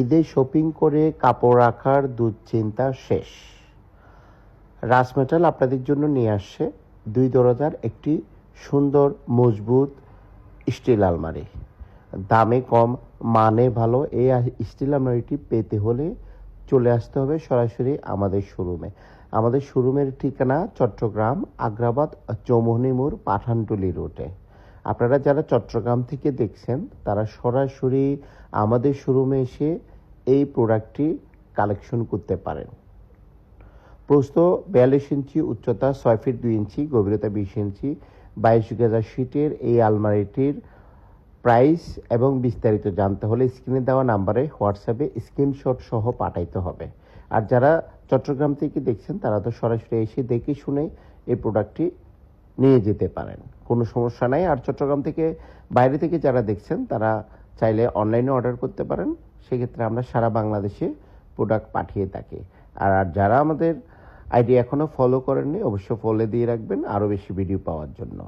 ঈদে শপিং করে কাপড় রাখার দুশ্চিন্তা শেষ। রাস মেটাল আপনাদের জন্য নিয়ে আসছে দুই দরজার একটি সুন্দর, মজবুত স্টিল আলমারি। দামে কম মানে ভালো, এই স্টিল আলমারিটি পেতে হলে চলে আসতে হবে সরাসরি আমাদের শোরুমে আমাদের শোরুমের ঠিকানা চট্টগ্রাম, আগ্রাবাদ, চৌমোহনী মোড়, পাঠানটুলি রোডে আপনারা যারা চট্টগ্রাম থেকে দেখছেন, তারা সরাসরি আমাদের শোরুমে এসে এই প্রোডাক্টটি কালেকশন করতে পারেন। প্রস্থ বিয়াল্লিশ ইঞ্চি, উচ্চতা ছয় ফিট দুই ইঞ্চি, গভীরতা বিশ ইঞ্চি, বাইশ গেজা শিটের এই আলমারিটির প্রাইস এবং বিস্তারিত জানতে হলে স্ক্রিনে দেওয়া নাম্বারে হোয়াটসঅ্যাপে স্ক্রিনশট সহ পাঠাইতে হবে। আর যারা চট্টগ্রাম থেকে দেখছেন, তারা তো সরাসরি এসে দেখে শুনে এই প্রোডাক্টটি নিয়ে যেতে পারেন। কোনো সমস্যা নাই। আর চট্টগ্রাম থেকে বাইরে থেকে যারা দেখছেন, তারা চাইলে অনলাইনে অর্ডার করতে পারেন। সেক্ষেত্রে আমরা সারা বাংলাদেশে প্রোডাক্ট পাঠিয়ে থাকি। আর আর যারা আমাদের আইডি এখনও ফলো করেননি অবশ্য ফলো দিয়ে রাখবেন। আরও বেশি ভিডিও পাওয়ার জন্য।